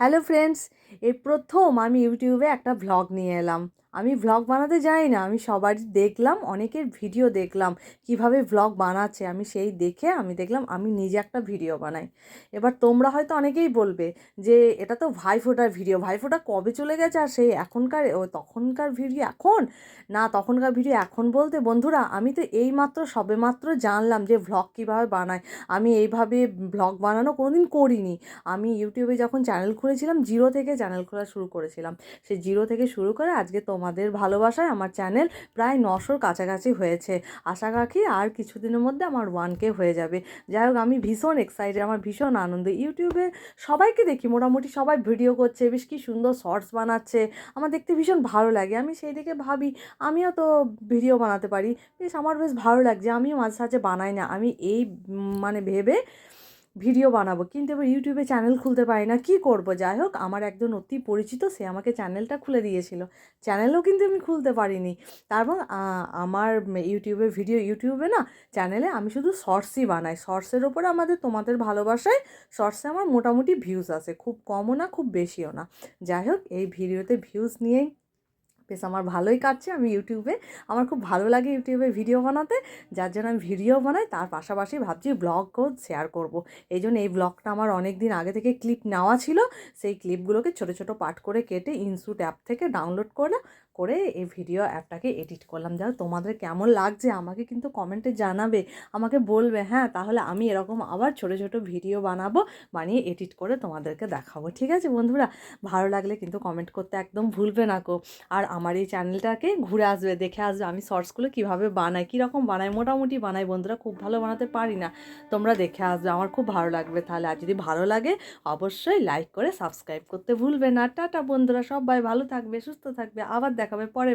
Hello friends এই প্রথম আমি ইউটিউবে একটা ভ্লগ নিয়ে এলাম। আমি ভ্লগ বানাতে জানি না, আমি সবারই দেখলাম, অনেকের ভিডিও দেখলাম, কীভাবে ভ্লগ বানাচ্ছে, আমি সেই দেখে আমি দেখলাম, আমি নিজে একটা ভিডিও বানাই। এবার তোমরা হয়তো অনেকেই বলবে যে, এটা তো ভাইফোঁটার ভিডিও ভাইফোঁটা কবে চলে গেছে আর সেই এখনকার, ও তখনকার ভিডিও এখন? না, তখনকার ভিডিও এখন বলতে, বন্ধুরা, আমি তো এই মাত্র সবেমাত্র জানলাম যে ভ্লগ কীভাবে বানায়। আমি এইভাবে ভ্লগ বানানো কোনোদিন করিনি। আমি ইউটিউবে যখন চ্যানেল খুলেছিলাম জিরো থেকে চ্যানেল খোলা শুরু করেছিলাম। সেই জিরো থেকে শুরু করে আজকে তোমাদের ভালোবাসায় আমার চ্যানেল প্রায় নশোর কাছাকাছি হয়েছে। আশা রাখি আর কিছুদিনের মধ্যে আমার ওয়ান কে হয়ে যাবে। যাই হোক, আমি ভীষণ এক্সাইটেড আমার ভীষণ আনন্দ। ইউটিউবে সবাইকে দেখি, মোটামুটি সবাই ভিডিও করছে, বেশ কি সুন্দর শর্টস বানাচ্ছে। আমার দেখতে ভীষণ ভালো লাগে। আমি সেই দিকে ভাবি, আমিও তো ভিডিও বানাতে পারি। বেশ, আমার বেশ ভালো লাগছে। আমিও মাঝে সাঝে বানাই না। আমি এই মানে ভেবে ভিডিও বানাবো। কিন্তু এবার ইউটিউবে চ্যানেল খুলতে পারি না। কি করব? যাই হোক, আমার একজন অতি পরিচিত, সে আমাকে চ্যানেলটা খুলে দিয়েছিল। চ্যানেলও কিন্তু আমি খুলতে পারিনি। তারপর আমার ইউটিউবে ভিডিও ইউটিউবে না চ্যানেলে আমি শুধু শর্টসই বানাই। শর্টসের ওপরে আমাদের, তোমাদের ভালোবাসায় শর্টসে আমার মোটামুটি ভিউজ আছে। খুব কমও না, খুব বেশিও না। যাই হোক, এই ভিডিওতে ভিউজ নিয়েই বেশ আমার ভালোই কাটছে আমি ইউটিউবে। আমার খুব ভালো লাগে ইউটিউবে ভিডিও বানাতে। যার জন্য আমি ভিডিও বানাই, তার পাশাপাশি ভাবছি ব্লগও শেয়ার করব। এই জন্য এই ব্লগটা আমার অনেক দিন আগে থেকে ক্লিপ নেওয়া ছিল। সেই ক্লিপগুলোকে ছোটো ছোটো পার্ট করে কেটে ইনস্যুট অ্যাপ থেকে ডাউনলোড করে করে এই ভিডিও অ্যাপটাকে এডিট করলাম। যাও তোমাদের কেমন লাগছে আমাকে কিন্তু কমেন্টে জানাবে। আমাকে বলবে হ্যাঁ তাহলে আমি এরকম আবার ছোটো ছোটো ভিডিও বানাবো, বানিয়ে এডিট করে তোমাদেরকে দেখাবো। ঠিক আছে বন্ধুরা, ভালো লাগলে কিন্তু কমেন্ট করতে একদম ভুলবে না কো আর আমার এই চ্যানেলটাকে ঘুরে আসবে, দেখে আসবে আমি শর্টসগুলো কীভাবে বানাই, কীরকম বানাই, মোটামুটি বানাই, বন্ধুরা খুব ভালো বানাতে পারি না। তোমরা দেখে আসবে, আমার খুব ভালো লাগবে তাহলে। আর যদি ভালো লাগে, অবশ্যই লাইক করে সাবস্ক্রাইব করতে ভুলবে না। টাটা বন্ধুরা, সবাই ভালো থাকবে, সুস্থ থাকবে, আবার দেখাবে পরে